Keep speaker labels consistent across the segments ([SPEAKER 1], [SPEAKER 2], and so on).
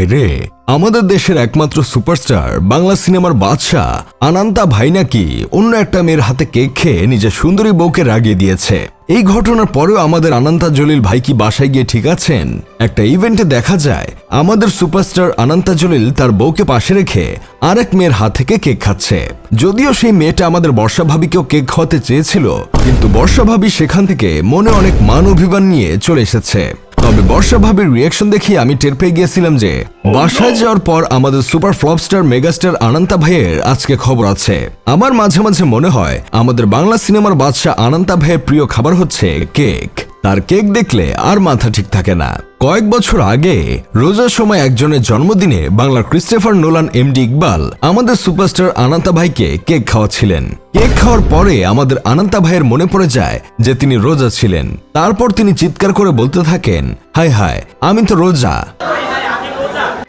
[SPEAKER 1] হায় রে। আমাদের দেশের একমাত্র সুপারস্টার, বাংলা সিনেমার বাদশাহ আনান্তা ভাই নাকি অন্য একটা মেয়ের হাতে কেক খেয়ে নিজের সুন্দরী বউকে রাগিয়ে দিয়েছে। এই ঘটনার পরেও আমাদের আনান্তা জলিল ভাই কি বাসায় গিয়ে ঠিক আছেন? একটা ইভেন্টে দেখা যায়, আমাদের সুপারস্টার আনান্তা জলিল তার বউকে পাশে রেখে আরেক মেয়ের হাত থেকে কেক খাচ্ছে। যদিও সেই মেয়েটা আমাদের বর্ষা ভাবিকেও কেক খাওয়াতে চেয়েছিল, কিন্তু বর্ষা ভাবি সেখান থেকে মনে অনেক মান অভিমান নিয়ে চলে এসেছে। তবে বর্ষা ভাবির রিয়াকশন দেখে আমি টের পেয়ে গিয়েছিলাম যে বাসায় যাওয়ার পর আমাদের সুপার ফ্লপস্টার মেগাস্টার আনন্তা ভাইয়ের আজকে খবর আছে। আমার মাঝে মাঝে মনে হয় আমাদের বাংলা সিনেমার বাদশাহ আনন্তা ভাইয়ের প্রিয় খাবার হচ্ছে কেক। তার কেক দেখলে আর মাথা ঠিক থাকে না। কয়েক বছর আগে, রোজার সময় একজনের জন্মদিনে বাংলার ক্রিস্টেফার নোলান এমডি ইকবাল আমাদের সুপারস্টার আনান্তা ভাইকে কেক খাওয়াচ্ছিলেন। কেক খাওয়ার পরে আমাদের আনান্তা ভাইয়ের মনে পড়ে যায় যে তিনি রোজা ছিলেন। তারপর তিনি চিৎকার করে বলতে থাকেন হায় হায় আমি তো রোজা।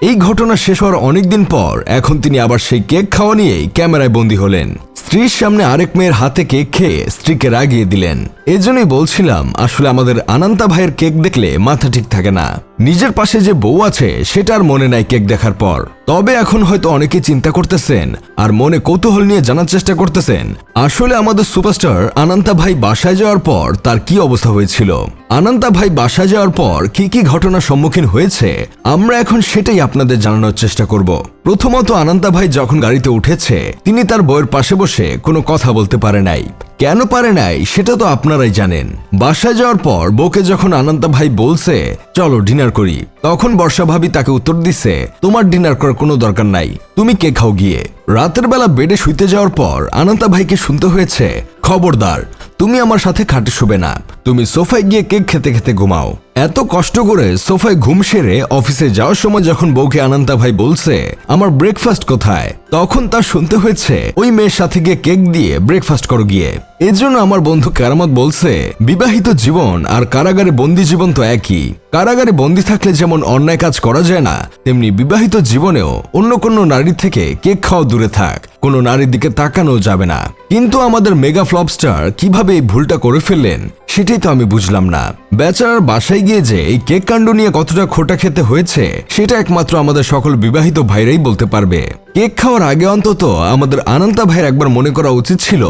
[SPEAKER 1] এই ঘটনা শেষ হওয়ার অনেকদিন পর এখন তিনি আবার সেই কেক খাওয়া নিয়েই ক্যামেরায় বন্দী হলেন। স্ত্রীর সামনে আরেক মেয়ের হাতে কেক খেয়ে স্ত্রীকে রাগিয়ে দিলেন। এজন্যই বলছিলাম, আসলে আমাদের আনান্তা ভাইয়ের কেক দেখলে মাথা ঠিক থাকে না। নিজের পাশে যে বউ আছে, সেটা আর মনে নাই কেক দেখার পর। তবে এখন হয়তো অনেকে চিন্তা করতেছেন আর মনে কৌতূহল নিয়ে জানার চেষ্টা করতেছেন, আসলে আমাদের সুপারস্টার আনান্তা ভাই বাসায় যাওয়ার পর তার কি অবস্থা হয়েছিল? আনান্তা ভাই বাসায় যাওয়ার পর কি কি ঘটনার সম্মুখীন হয়েছে? আমরা এখন সেটাই আপনাদের জানানোর চেষ্টা করব। প্রথমত আনান্তা ভাই যখন গাড়িতে উঠেছে, তিনি তার বউয়ের পাশে বসে কোনো কথা বলতে পারে নাই। কেন পারে নাই, সেটা তো আপনারাই জানেন। বাসায় যাওয়ার পর বউকে যখন আনন্তা ভাই বলছে, চলো ডিনার করি, তখন বর্ষা ভাবি তাকে উত্তর দিছে, তোমার ডিনার করার কোনো দরকার নাই, তুমি কে খাও গিয়ে? রাতের বেলা বেডে শুইতে যাওয়ার পর আনন্তা ভাইকে শুনতে হয়েছে, খবরদার তুমি আমার সাথে খাটে শুবে না। তুমি সোফায় গিয়ে কেক খেতে খেতে ঘুমাও। এত কষ্ট করে সোফায় ঘুম সেরে অফিসে যাওয়ার সময় যখন বউকে আনন্তা ভাই বলছে, আমার ব্রেকফাস্ট কোথায়? তখন তার শুনতে হয়েছে, ওই মেয়ের সাথে গিয়ে কেক দিয়ে ব্রেকফাস্ট করো গিয়ে। এজন্য আমার বন্ধু কারামত বলছে, বিবাহিত জীবন আর কারাগারে বন্দি জীবন তো একই। কারাগারে বন্দি থাকলে যেমন অন্যায় কাজ করা যায় না, তেমনি বিবাহিত জীবনেও অন্য কোনো নারীর থেকে কেক খাওয়া দূরে থাক। কোনো নারীর দিকে তাকানো যাবে না। কিন্তু আমাদের মেগা ফ্লপস্টার কীভাবে এই ভুলটা করে ফেললেন, সেটাই তো আমি বুঝলাম না। বেচারার বাসায় গিয়ে যে এই কেক কাণ্ড নিয়ে কতটা খোটা খেতে হয়েছে, সেটা একমাত্র আমাদের সকল বিবাহিত ভাইরাই বলতে পারবে। কেক খাওয়ার আগে অন্তত আমাদের আনন্তা ভাইয়ের একবার মনে করা উচিত ছিল,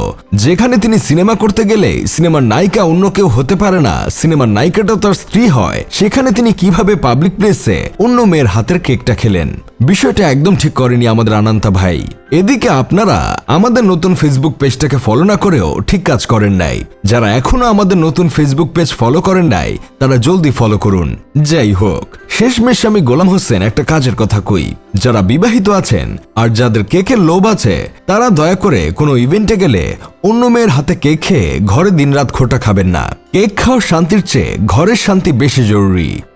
[SPEAKER 1] যেখানে তিনি সিনেমা করতে গেলে সিনেমার নায়িকা অন্য কেউ হতে পারে না, সিনেমার নায়িকাটাও তার স্ত্রী হয়, সেখানে তিনি কীভাবে পাবলিক প্লেসে অন্য মেয়ের হাতের কেকটা খেলেন। বিষয়টা একদম ঠিক করেনি আমাদের আনন্তা ভাই। এদিকে আপনারা আমাদের নতুন ফেসবুক পেজটাকে ফলো না করেও ঠিক কাজ করেন নাই। যারা এখনও আমাদের নতুন ফেসবুক পেজ ফলো করেন নাই, তারা জলদি ফলো করুন। যাই হোক, শেষমেশ আমি গোলাম হোসেন একটা কাজের কথা কই। যারা বিবাহিত আছেন আর যাদের কেকের লোভ আছে, তারা দয়া করে কোনো ইভেন্টে গেলে অন্য মেয়ের হাতে কেক খেয়ে ঘরে দিনরাত খোটা খাবেন না। কেক খাওয়ার শান্তির চেয়ে ঘরের শান্তি বেশি জরুরি।